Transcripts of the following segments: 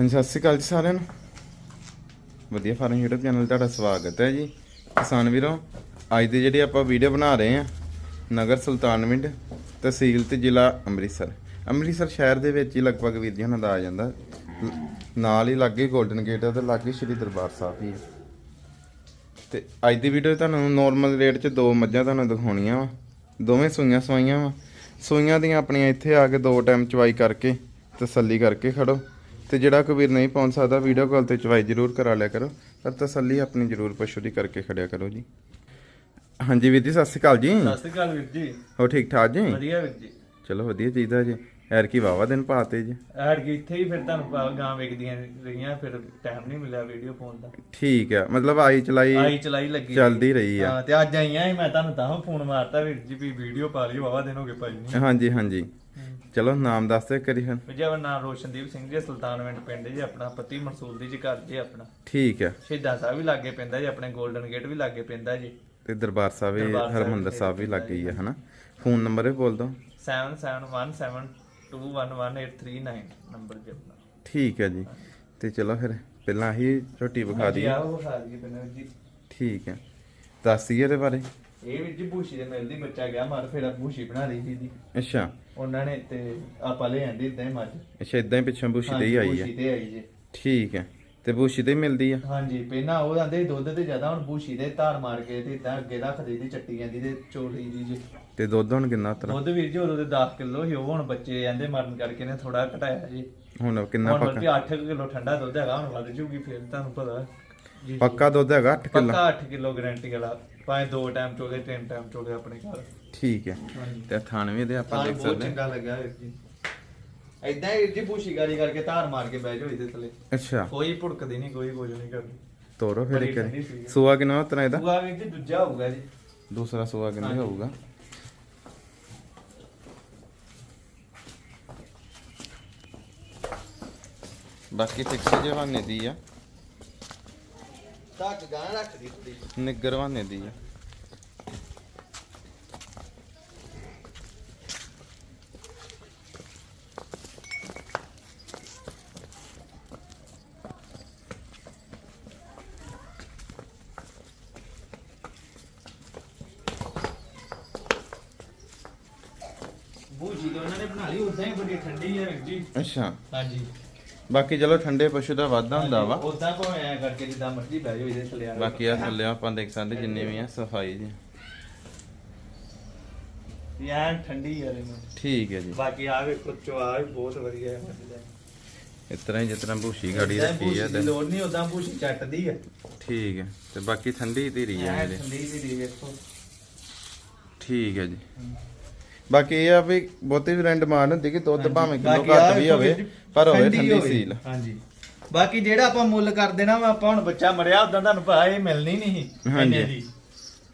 ਹਾਂਜੀ, ਸਤਿ ਸ਼੍ਰੀ ਅਕਾਲ ਜੀ ਸਾਰਿਆਂ ਨੂੰ। ਵਧੀਆ ਫਾਰਮ YouTube ਚੈਨਲ ਤੁਹਾਡਾ ਸਵਾਗਤ ਹੈ ਜੀ। ਕਿਸਾਨ ਵੀਰੋ, ਅੱਜ ਦੇ ਜਿਹੜੇ ਆਪਾਂ ਵੀਡੀਓ ਬਣਾ ਰਹੇ ਹਾਂ, ਨਗਰ ਸੁਲਤਾਨਵਿੰਡ ਤਹਿਸੀਲ ਤੇ ਜ਼ਿਲ੍ਹਾ ਅੰਮ੍ਰਿਤਸਰ। ਅੰਮ੍ਰਿਤਸਰ ਸ਼ਹਿਰ ਦੇ ਵਿੱਚ ਹੀ ਲਗਭਗ ਵੀਰ ਜੀ ਉਹਨਾਂ ਦਾ ਆ ਜਾਂਦਾ। ਨਾਲ ਹੀ ਲਾਗੇ 골ਡਨ ਗੇਟ ਆ ਤੇ ਲਾਗੇ ਸ਼੍ਰੀ ਦਰਬਾਰ ਸਾਹਿਬ ਹੀ ਹੈ ਤੇ ਅੱਜ ਦੀ ਵੀਡੀਓ ਤੁਹਾਨੂੰ ਨੋਰਮਲ ਰੇਟ 'ਚ ਦੋ ਮੱਝਾਂ ਤੁਹਾਨੂੰ ਦਿਖਾਉਣੀਆਂ ਵਾ। ਦੋਵੇਂ ਸੂਈਆਂ ਸਵਾਈਆਂ ਵਾ। ਸੂਈਆਂ ਦੀਆਂ ਆਪਣੀਆਂ ਇੱਥੇ ਆ ਕੇ ਦੋ ਟਾਈਮ ਚਵਾਈ ਕਰਕੇ, ਤਸੱਲੀ ਕਰਕੇ ਖੜੋ। ਤੇ ਜਿਹੜਾ ਕੋਈ ਵੀਰ ਨਹੀਂ ਪਹੁੰਚ ਸਕਦਾ ਵੀਡੀਓ ਕਾਲ ਤੇ ਚਵਾਈ ਜ਼ਰੂਰ ਕਰਾ ਲਿਆ ਕਰੋ। ਪਰ ਤਸੱਲੀ ਆਪਣੀ ਜ਼ਰੂਰ ਪਸ਼ੂ ਦੀ ਕਰਕੇ ਖੜਿਆ ਕਰੋ ਜੀ। ਹਾਂਜੀ ਵੀਰ ਜੀ ਸਤਿ ਸ਼੍ਰੀ ਅਕਾਲ ਜੀ। ਸਤਿ ਸ਼੍ਰੀ ਅਕਾਲ ਵੀਰ ਜੀ। ਹੋ ਠੀਕ ਠਾਕ ਜੀ? ਵਧੀਆ ਵੀਰ ਜੀ। ਚਲੋ ਵਧੀਆ ਚਾਹੀਦਾ ਜੀ। ਐਰ ਕੀ ਵਾਵਾ ਦਿਨ ਪਾਤੇ ਜੀ। ਐਡ ਕੀ ਇੱਥੇ ਹੀ ਫਿਰ ਤੁਹਾਨੂੰ ਗਾਂ ਵੇਖਦੀਆਂ ਰਹੀਆਂ ਫਿਰ ਟਾਈਮ ਨਹੀਂ ਮਿਲਿਆ ਵੀਡੀਓ ਪਾਉਣ ਦਾ। ਠੀਕ ਆ ਮਤਲਬ ਆਈ ਚਲਾਈ ਆਈ ਚਲਾਈ ਲੱਗੀ। ਚੱਲਦੀ ਰਹੀ ਆ। ਹਾਂ ਤੇ ਅੱਜ ਆਈਆਂ ਸੀ ਮੈਂ ਤੁਹਾਨੂੰ ਤਾਂ ਫੋਨ ਮਾਰਤਾ ਵੀਰ ਜੀ ਵੀ ਵੀਡੀਓ ਪਾ ਲਈ ਵਾਵਾ ਦਿਨ ਹੋ ਗਏ ਭਾਈ ਨਹੀਂ ਹਾਂਜੀ ਹਾਂਜੀ। ਚਲੋ ਨਾਮ ਦੱਸ ਦੇ ਕਰੀ ਫਿਰ ਵਿਜੇ ਨਾਮ ਰੋਸ਼ਨਦੀਪ ਸਿੰਘ ਜੀ ਸੁਲਤਾਨਵਿੰਡ ਪਿੰਡ ਜੀ ਆਪਣਾ ਪਤੀ ਮਨਸੂਰ ਦੀ ਜੀ ਘਰ ਜੀ ਆਪਣਾ। ਠੀਕ ਆ ਸ਼ਹੀਦਾਂ ਸਾਹਿਬ ਵੀ ਲਾਗੇ ਪੈਂਦਾ ਜੀ ਆਪਣੇ 골ਡਨ ਗੇਟ ਵੀ ਲਾਗੇ ਪੈਂਦਾ ਜੀ। ਤੇ ਦਰਬਾਰ ਸਾਹਿਬ ਵੀ ਹਰਮੰਦਰ ਸਾਹਿਬ ਵੀ ਲੱਗ ਗਈ ਹੈ ਹਨਾ? ਫੋਨ ਨੰਬਰ ਵੀ ਬੋਲ ਦੋ 7717211839 ਨੰਬਰ ਜੀ ਆਪਣਾ। ਠੀਕ ਹੈ ਜੀ। ਤੇ ਚਲੋ ਫਿਰ ਪਹਿਲਾਂ ਹੀ ਝੋਟੀ ਵਿਖਾ ਜੀ ਦਈਏ। ਆਓ ਵਿਖਾ ਦਈਏ ਪਹਿਲਾਂ ਜੀ। ਠੀਕ ਹੈ। ਦੱਸ ਦਈਏ ਇਹਦੇ ਬਾਰੇ। ਇਹ ਵੀ ਜੀ ਭੂਸ਼ੀ ਦੇ ਮਿਲਦੀ ਬੱਚਾ ਗਿਆ ਮਾਰ ਫੇਰ ਬਣਾ ਲਈ ਸੀ ਜੀ। ਅੱਛਾ। ਉਹਨਾਂ ਨੇ ਤੇ ਆਪਾਂ ਲੈ ਆਂਦੀ ਇਦਾਂ ਹੀ ਮੱਝ। ਅੱਛਾ ਇਦਾਂ ਹੀ ਪਿੱਛੋਂ ਬੂਸ਼ੀ ਤੇ ਹੀ ਆਈ ਭੂਸ਼ੀ ਹੈ ਤੇ ਆਈ ਜੀ। ਠੀਕ ਹੈ ਤੇ ਬੂਸ਼ੀ ਤੇ ਹੀ ਮਿਲਦੀ ਆ? ਹਾਂਜੀ ਪਹਿਲਾਂ ਉਹ ਆਂਦੇ ਦੁੱਧ ਤੇ ਜ਼ਿਆਦਾ ਹੁਣ ਭੂਸ਼ੀ ਦੇ ਧਾਰ ਮਾਰ ਕੇ ਤੇ ਇਦਾਂ ਅੱਗੇ ਰੱਖ ਦੀ ਚੱਟੀ ਜਾਂਦੀ ਤੇ ਚੋਲੀ ਦੀ ਜੀ। ਤੇ ਦੁੱਧ ਹੁਣ ਕਿੰਨਾ ਤਰ? ਦੁੱਧ ਵੀਰ ਜੀ ਉਦੋਂ ਦੇ 10 ਕਿਲੋ ਸੀ ਉਹ ਹੁਣ ਬੱਚੇ ਮਰਨ ਕਰਕੇ ਨੇ ਥੋੜਾ ਘਟਾਇਆ ਜੀ। ਹੁਣ ਕਿੰਨਾ ਹੁਣ ਪੱਕਾ? ਮਤਲਬ 8 ਕਿਲੋ ਠੰਡਾ ਦੁੱਧ ਹੈਗਾ ਹੁਣ ਵੱਧ ਜੂਗੀ ਫਿਰ ਤੁਹਾਨੂੰ ਪਤਾ। ਜੀ ਪੱਕਾ ਦੁੱਧ ਹੈਗਾ 8 ਕਿਲੋ? ਪੱਕਾ 8 ਕਿਲੋ ਗਾਰੰਟੀ ਵਾਲਾ। ਭਾਵੇਂ ਦੋ ਟਾਈਮ ਚੋਗੇ ਤਿੰਨ ਟਾਈਮ ਚੋਗੇ ਆਪਣੇ ਘਰ। ਠੀਕ ਹੈ। ਹਾਂਜੀ। ਤੇ ਥਾਣ ਵੀ ਦੇ ਆਪਾਂ ਦੇਖ ਬਹੁਤ ਸਕਦੇ ਹਾਂ। ਚੰਗਾ ਲੱਗਾ ਵੀਰ ਜੀ। ਐਦਾਂ ਹੀ ਵੀਰ ਜੀ ਭੂਸ਼ੀ ਗਾਲੀ ਕਰਕੇ ਧਾਰ ਮਾਰ ਕੇ ਬਹਿ ਜਾਓ ਇਹਦੇ ਥੱਲੇ। ਅੱਛਾ। ਕੋਈ ਭੁੜਕਦੀ ਨਹੀਂ ਕੋਈ ਕੁਝ ਨਹੀਂ ਕਰਦੀ ਤੋਰੋ ਫਿਰ ਬੜੀ ਇੱਕ ਠੰਡੀ ਵਾਰੀ। ਸੂਆ ਕਿੰਨਾ ਉਤਰਾ ਇਹਦਾ? ਦੂਆ ਵੀਰ ਜੀ ਦੂਜਾ ਹੋਊਗਾ ਜੀ। ਦੂਸਰਾ ਸੂਆ ਕਿੰਨਾ ਹਾਂਜੀ। ਹੋਊਗਾ? ਬਾਕੀ ਫਿਕਸ ਜਵਾਨੇ ਦੀ ਆ। ਧੱਕ ਗਾਂ ਰੱਖਦੀ ਥੋੜੀ ਨਿੱਗਰ ਵਾਨੇ ਦੀ ਆ। ਭੂਸ਼ੀ ਤੇ ਉਹਨਾਂ ਨੇ ਬਣਾ ਲਈ ਉਦਾਂ ਹੀ ਬੜੀ ਠੰਡੀ ਹੈ ਵੀਰ ਜੀ ਅੱਛਾ। ਹਾਂਜੀ। ਬਾਕੀ ਚਲੋ ਠੰਡੇ ਪਸ਼ੂ ਦਾ ਵਾਧਾ ਹੁੰਦਾ ਵਾ। ਉਦਾਂ ਭਾਵੇਂ ਐ ਕਰਕੇ ਜਿੱਦਾਂ ਮਰਜ਼ੀ ਬਹਿ ਜਾਓ ਇਹਦੇ ਥੱਲੇ ਆ। ਬਾਕੀ ਆ ਥੱਲੇ ਆਪਾਂ ਦੇਖ ਸਕਦੇ ਜਿੰਨੇ ਵੀ ਆ ਸਫ਼ਾਈ ਜੀ। ਯਾਰ ਠੰਡੀ ਹੈ ਇਹਨੂੰ। ਠੀਕ ਹੈ ਜੀ। ਬਾਕੀ ਆ ਵੇਖੋ ਚਵਾ ਵੀ ਬਹੁਤ ਵਧੀਆ ਹੈ ਇਸ ਤਰ੍ਹਾਂ ਹੀ ਜਿਸ ਤਰ੍ਹਾਂ ਭੂਸ਼ੀ ਗਾੜੀ ਰੱਖੀ ਦੀ ਤੇ ਲੋੜ ਨਹੀਂ ਉਦਾਂ ਭੂਸ਼ੀ ਚੱਟਦੀ ਹੈ ਠੀਕ ਹੈ ਤੇ ਬਾਕੀ ਠੰਡੀ ਧੀਰੀ ਇਹਦੇ। ਠੰਡੀ ਦੀ ਵੇਖੋ। ਠੀਕ ਹੈ ਜੀ। ਬਾਕੀ ਇਹ ਆ ਵੀ ਬਹੁਤੀ ਵੀ ਰੈਂਡ ਮਾਰ ਹੁੰਦੀ ਕਿ ਦੁੱਧ ਭਾਵੇਂ ਕਿਲੋ ਬਾਕੀ ਆਹ ਘੱਟ ਵੀ ਹੋਵੇ ਪਰ ਹੋਵੇ ਠੰਡੀ। ਸੀਲ ਹਾਂਜੀ ਬਾਕੀ ਜਿਹੜਾ ਆਪਾਂ ਮੁੱਲ ਕਰ ਦੇਣਾ ਵਾ ਆਪਾਂ ਹੁਣ ਬੱਚਾ ਮਰਿਆ ਉਦਾਂ ਤੁਹਾਨੂੰ ਪਤਾ ਇਹ ਮਿਲਣੀ ਨਹੀਂ ਹਾਂਜੀ। ਇੰਨੇ ਦੀ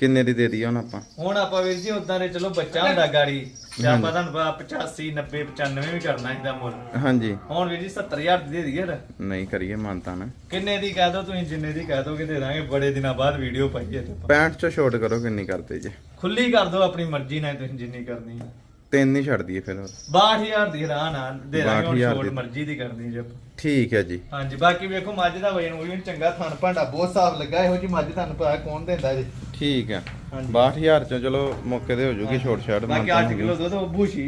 ਕਿੰਨੇ ਦੀ ਦੇ ਦਈਏ ਹੁਣ ਆਪਾਂ ਹੁਣ ਆਪਾਂ ਵੀਰ ਜੀ ਉਦਾਂ ਦੇ ਚਲੋ ਬੱਚਾ ਹੁੰਦਾ ਗਾੜੀ ਤੇ ਆਪਾਂ ਤੁਹਾਨੂੰ ਪਤਾ 85 90 95 ਵੀ ਕਰਨਾ ਇਹਦਾ ਮੁੱਲ ਹਾਂਜੀ ਹੁਣ ਵੀਰ ਜੀ 70000 ਦੀ ਦੇ ਦਈਏ ਨਾ। ਨਹੀਂ ਕਰੀਏ ਮਾਨਤਾ ਨਾ ਕਿੰਨੇ ਦੀ ਕਹਿ ਦੋ ਤੁਸੀਂ ਜਿੰਨੇ ਦੀ ਕਹਿ ਦੋਗੇ ਦੇ ਦਾਂਗੇ ਬੜੇ ਦਿਨਾਂ ਬਾਅਦ ਵੀਡੀਓ ਪਾਈਏ ਤੇ ਆਪਾਂ। 65 ਚੋਂ ਛੋਟ ਕਰੋ ਕਿੰਨੀ ਕਰਦੇ ਜੇ ਖੁੱਲੀ ਕਰ ਦੋ ਆਪਣੀ ਮਰਜ਼ੀ ਨਾਲ ਤੁਸੀਂ ਜਿੰਨੀ ਕਰਨੀ ਹੈ ਤਿੰਨ ਹੀ ਛੱਡ ਦਈਏ ਫਿਰ ਹੋਰ। 62000 ਦੀ ਰਾਹ ਨਾਲ ਦੇ ਦਾਂਗੇ ਹੁਣ 62,000 ਛੋਟ। ਮਰਜ਼ੀ ਦੀ ਕਰਨੀ ਜੇ ਆਪਾਂ। ਠੀਕ ਹੈ ਜੀ। ਹਾਂਜੀ ਬਾਕੀ ਵੇਖੋ ਮੱਝ ਦਾ ਵਜਨ ਉਹ ਵੀ ਚੰਗਾ ਥਣ ਭਾਂਡਾ ਬਹੁਤ ਸਾਫ਼ ਲੱਗਾ ਇਹੋ ਜੀ ਮੱਝ ਤੁਹਾਨੂੰ ਪਤਾ ਕੌਣ ਦਿੰਦਾ ਜੀ। ਠੀਕ ਹੈ। ਹਾਂਜੀ। 62000 ਚੋਂ ਚਲੋ ਮੌਕੇ ਤੇ ਹੋ ਜੂਗੀ ਛੋਟ ਛਾਟ ਬਾਕੀ ਮਾਨਤਾ 8 ਕਿਲੋ ਦੁੱਧ ਉਹ ਭੂਸ਼ੀ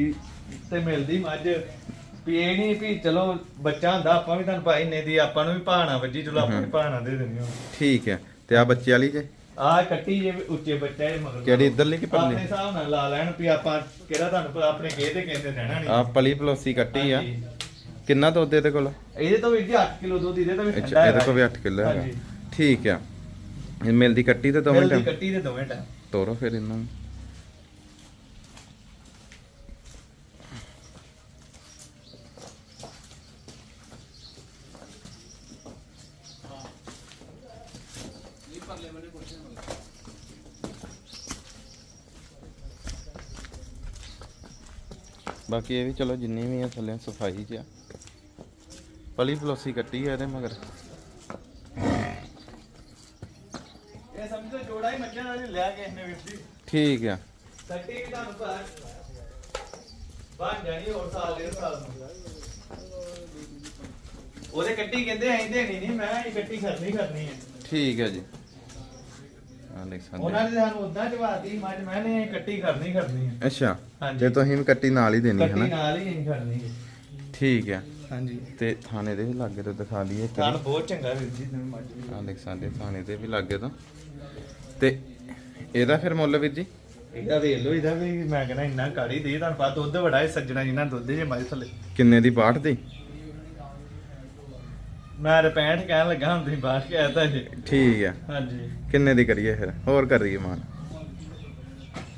ਤੇ ਮਿਲਦੀ ਮੱਝ। ਇਹ ਨਹੀਂ ਵੀ ਚਲੋ ਬੱਚਾ ਹੁੰਦਾ ਆਪਾਂ ਵੀ ਤੁਹਾਨੂੰ ਭਾਈ ਇੰਨੇ ਦੀ ਆਪਾਂ ਨੂੰ ਵੀ ਭਾਣਾ ਵੱਜੀ ਚਲੋ ਆਪਾਂ ਵੀ ਭਾਣਾ ਦੇ ਦਿੰਦੇ ਹਾਂ। ਠੀਕ ਹੈ। ਤੇ ਆ ਬੱਚੇ ਵਾਲੀ ਜੇ? ਆਹ ਕੱਟੀ ਜੇ ਉੱਚੇ ਬੱਚਾ ਇਹ ਮਗਰ। ਕਿਹੜੀ ਇੱਧਰਲੀ ਕਿ ਆਪਣੇ ਪਰਲੀ ਹਿਸਾਬ ਨਾਲ ਲਾ ਲੈਣ ਵੀ ਆਪਾਂ ਕਿਹੜਾ ਤੁਹਾਨੂੰ ਪਤਾ ਆਪਣੇ ਕਿਹ ਤੇ ਕਹਿੰਦੇ ਰਹਿਣਾ ਨਹੀਂ ਆ ਪਲੀ ਪਲੋਸੀ ਕੱਟੀ ਆ। ਕਿੰਨਾ ਦੁੱਧ ਇਹਦੇ ਕੋਲ? ਇਹਦੇ ਤੋਂ ਵੀ ਜੀ 8 ਕਿਲੋ ਦੁੱਧ ਇਹਦੇ ਤੋਂ ਵੀ ਠੰਡਾ ਅੱਛਾ ਇਹਦੇ ਕੋਲ ਵੀ 8 ਕਿਲੋ ਹੈਗਾ। ਹਾਂਜੀ। ਠੀਕ ਆ। ਇਹ ਮਿਲਦੀ ਕੱਟੀ ਤੇ ਦੋਵੇਂ ਮਿਲਦੀ ਟਾਈਮ ਕੱਟੀ ਦੇ ਦੋਵੇਂ ਟਾਈਮ ਤੋਰੋ ਫਿਰ ਇਹਨਾਂ। ਨੂੰ ਬਾਕੀ ਇਹ ਵੀ ਚਲੋ ਜਿੰਨੀ ਵੀ ਆ ਥੱਲੇ ਸਫ਼ਾਈ ਚ ਆ। ਪਲੀ ਪਲੋਸੀ ਕੱਟੀ ਆ ਇਹਦੇ ਮਗਰ। ਇਹ ਸਮਝੋ ਜੋੜਾ ਹੀ ਮੱਝਾਂ ਨਾਲ ਹੀ ਲਿਆ ਕੇ ਇਹਨੇ ਵੀਰ ਜੀ। ਠੀਕ ਆ। ਕੱਟੀ ਵੀ ਤੁਹਾਨੂੰ ਪਤਾ ਬਣ ਜਾਣੀ ਹੋਰ ਸਾਲ ਡੇਢ ਸਾਲ ਨੂੰ। ਉਹਦੇ ਕੱਟੀ ਕਹਿੰਦੇ ਐਂ ਦੇਣੀ ਨਹੀਂ ਮੈਂ ਇਹ ਕੱਟੀ ਕਰਨੀ ਕਰਨੀ ਹੈ ਠੀਕ ਹੈ ਜੀ। ਉਹਨਾਂ ਨੇ ਸਾਨੂੰ ਉਦਾਂ ਚਵਾਤੀ ਮੱਝ ਮੈਂ ਨੇ ਕੱਟੀ ਕਰਨੀ ਕਰਨੀ ਹੈ ਅੱਛਾ। ਹਾਂਜੀ। ਤੇ ਤੁਸੀਂ ਵੀ ਕੱਟੀ ਨਾਲ ਹੀ ਦੇਣੀ ਹੈ ਕੱਟੀ ਨਾ। ਨਾਲ ਹੀ ਅਸੀਂ ਹੈ। ਠੀਕ ਹੈ। ਹਾਂਜੀ। ਤੇ ਥਾਣੇ ਦੇ ਵੀ ਲਾਗੇ ਤੋਂ ਦਿਖਾ ਲਈਏ ਇੱਕ ਬਹੁਤ ਚੰਗਾ ਵੀਰ ਜੀ ਤੈਨੂੰ ਮੱਝ ਵੀ ਆ ਦੇਖ ਸਕਦੇ ਥਾਣੇ ਦੇ ਵੀ ਲਾਗੇ ਤੋਂ। ਤੇ ਇਹਦਾ ਫਿਰ ਮੁੱਲ ਵੀਰ ਜੀ? ਇਹਦਾ ਵੇਖ ਲਓ ਇਹਦਾ ਵੀ ਮੈਂ ਕਹਿੰਦਾ ਇੰਨਾ ਕਾੜੀ ਦੇ ਤੁਹਾਨੂੰ ਪਤਾ ਦੁੱਧ ਬੜਾ ਹੈ ਸੱਜਣਾ ਜਿੰਨਾ ਦੁੱਧ ਜੇ ਮੱਝ ਥੱਲੇ। ਕਿੰਨੇ ਦੀ 62 ਦੀ? ਮੈਂ ਤੇ 65 ਕਹਿਣ ਲੱਗਾ ਹੁਣ ਤੁਸੀਂ ਬਾਹਰ ਕਹਿਤਾ ਜੀ। ਠੀਕ ਹੈ। ਹਾਂਜੀ। ਕਿੰਨੇ ਦੀ ਕਰੀਏ ਫਿਰ? ਹੋਰ ਕਰੀਏ ਮਾਨ।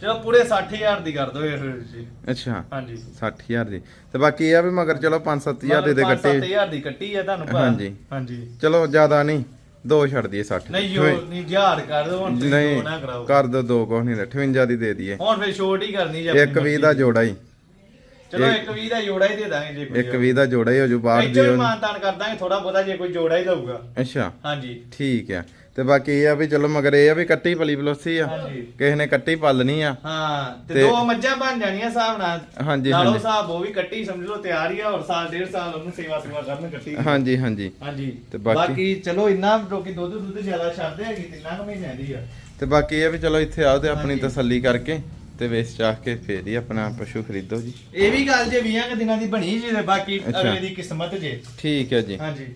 ਚਲੋ ਪੂਰੇ 60000 ਦੀ ਕਰ ਦਿਓ ਫਿਰ ਜੀ ਅੱਛਾ। ਹਾਂਜੀ। 60000 ਦੀ। ਤੇ ਬਾਕੀ ਇਹ ਆ ਵੀ ਮਗਰ ਚਲੋ 5-7000 ਦੇ ਦੇ ਕੱਟੇ। 7000 ਦੀ ਕੱਟੀ ਹੈ ਤੁਹਾਨੂੰ ਪਤਾ ਹਾਂਜੀ। ਹਾਂਜੀ। ਚਲੋ ਜ਼ਿਆਦਾ ਨਹੀਂ ਦੋ ਛੱਡ ਦਈਏ 60 ਨਹੀਂ ਜੋ ਨਹੀਂ ਹਜ਼ਾਰ ਕਰ ਦਿਓ ਹੁਣ ਤੁਸੀਂ ਦੋ ਨਾ ਨਹੀਂ ਕਰਾਓ। ਕਰ ਦੋ ਦੋ ਕੁਛ ਨਹੀਂ 58 ਦੀ ਦੇ ਦਈਏ। ਹੁਣ ਫਿਰ ਛੋਟ ਹੀ ਕਰਨੀ ਜੇ ਇੱਕ 20 ਦਾ ਜੋੜਾ ਹੀ। ਚਲੋ ਇੱਕ 20 ਦਾ ਜੋੜਾ ਹੀ ਦੇ ਦਾਂਗੇ ਜੇ ਕੋਈ ਇੱਕ 20 ਦਾ ਜੋੜਾ ਹੀ ਹੋ ਜੂ ਬਾਹਰ ਦੀ ਇੱਥੇ ਉਹ- ਮਾਨਤਾਨ ਕਰ ਦਾਂਗੇ ਥੋੜਾ ਬਹੁਤਾ ਜੇ ਕੋਈ ਜੋੜਾ ਹੀ ਦਊਗਾ। ਅੱਛਾ। ਹਾਂਜੀ। ਠੀਕ ਆ। ਤੇ ਬਾਕੀ ਇਹ ਆ ਵੀ ਚਲੋ ਮਗਰ ਇਹ ਆ ਵੀ ਕੱਟੀ ਪਲੀ ਪਲੋਸੀ ਆ। ਕਿਸੇ ਨੇ ਕੱਟੀ ਪਾਲਣੀ ਆ। ਹਾਂ ਤੇ ਦੋ ਮੱਝਾਂ ਬਣ ਜਾਣੀਆਂ ਹਿਸਾਬ ਨਾਲ। ਹਾਂਜੀ ਨਾਲੋਂ ਹਿਸਾਬ ਉਹ ਵੀ ਕੱਟੀ ਸਮਝ ਲਓ ਤਿਆਰ ਹੀ ਆ ਔਰ ਸਾਲ ਡੇਢ ਸਾਲ ਉਹਨੂੰ ਸੇਵਾ ਸੇਵਾ ਕਰਨ ਕੱਟੀ। ਹਾਂਜੀ ਹਾਂਜੀ। ਹਾਂਜੀ। ਤੇ ਬਾਕੀ- ਬਾਕੀ ਚਲੋ ਇੰਨਾ ਲੋਕੀ ਦੁੱਧ ਦੁੱਧ ਜ਼ਿਆਦਾ ਛੱਡਦੇ ਹੈਗੇ ਤਿੰਨਾਂ ਕੁ ਮਹੀਨਿਆਂ ਦੀ ਆ। ਤੇ ਬਾਕੀ ਇਹ ਵੀ ਚਲੋ ਇੱਥੇ ਆਓ ਤੇ ਆਪਣੀ। ਤਸੱਲੀ ਕਰਕੇ ਤੇ ਵੇਚ ਚਾਹ ਕੇ ਫੇਰ ਹੀ ਆਪਣਾ ਪਸ਼ੂ ਖਰੀਦੋ ਜੀ। ਇਹ ਵੀ ਗੱਲ ਜੇ 20 ਕੁ ਦਿਨਾਂ ਦੀ ਬਣੀ ਜੀ ਤੇ ਬਾਕੀ। ਅਗਲੇ ਦੀ ਕਿਸਮਤ ਜੇ। ਠੀਕ ਹੈ ਜੀ। ਹਾਂਜੀ।